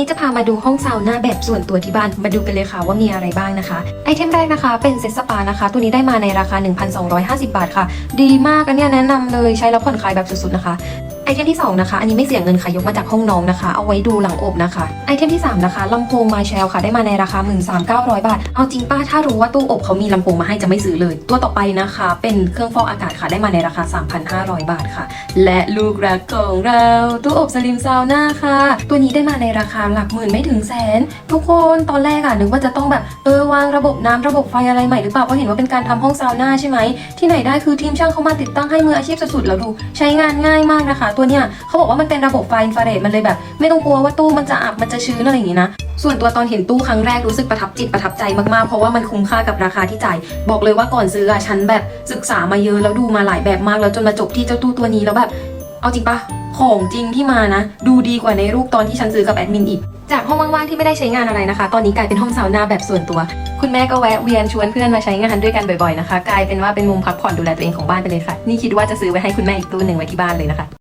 นี้จะพามาดูห้องซาวน่าแบบส่วนตัวที่บ้าน มาดูกันเลยค่ะว่ามีอะไรบ้างนะคะ ไอเทมแรกนะคะเป็นเซตสปานะคะ ตัวนี้ได้มาในราคา 1,250 บาทค่ะ ดีมากอันเนี้ยแนะนำเลยใช้แล้วผ่อนคลายแบบสุดๆนะคะ เทมที่ 2 นะคะ อันนี้ไม่เสียเงินค่ะยกมาจากห้องน้องนะคะ เอาไว้ดูหลังอบนะคะ ไอเทมที่ 3 นะคะลำโพงมาแชลค่ะได้มาในราคา 13,900 บาท เอาจริงป้าถ้ารู้ว่าตู้อบเขามีลำโพงมาให้จะไม่ซื้อเลย ตัวต่อไปนะคะ เป็นเครื่องฟอกอากาศค่ะได้มาในราคา 3,500 บาทค่ะ และลูกรักของเราตู้อบสลิมซาวน่าค่ะ ตัวนี้ได้มาในราคาหลักหมื่นไม่ถึงแสน ทุกคนตอนแรกอะนึกว่าจะต้องแบบเออ วางระบบน้ำระบบไฟอะไรใหม่หรือเปล่าเพราะเห็นว่าเป็นการทำห้องซาวน่าใช่ไหมที่ไหนได้คือทีมช่างเขามาติดตั้งให้มืออาชีพสุดๆแล้วดู ใช้งานง่ายมากนะคะ ตัวเนี้ยเขาบอกว่ามันเป็นระบบไฟอินฟราเรดมันเลยแบบ ไม่ต้องกลัวว่าตู้มันจะอับมันจะชื้นอะไรอย่างนี้นะส่วนตัวตอนเห็นตู้ครั้งแรกรู้สึกประทับจิตประทับใจมากๆ เพราะว่ามันคุ้มค่ากับราคาที่จ่าย บอกเลยว่าก่อนซื้ออะฉันแบบศึกษามาเยอะแล้วดูมาหลายแบบมากแล้วจนมาจบที่เจ้าตู้ตัวนี้แล้วแบบ เอาจริงปะของจริงที่มานะ ดูดีกว่าในรูปตอนที่ฉันซื้อกับแอดมินอีก จากห้องว่างๆที่ไม่ได้ใช้งานอะไรนะคะ ตอนนี้กลายเป็นห้องซาวน่าแบบส่วนตัว คุณแม่ก็แวะเวียนชวนเพื่อนมาใช้งานด้วยกันบ่อยๆนะคะ กลายเป็นว่าเป็นมุมพักผ่อนดูแลตัวเองของบ้านไปเลยค่ะ นี่คิดว่าจะซื้อไว้ให้คุณแม่อีกตู้หนึ่งไว้ที่บ้านเลยนะคะ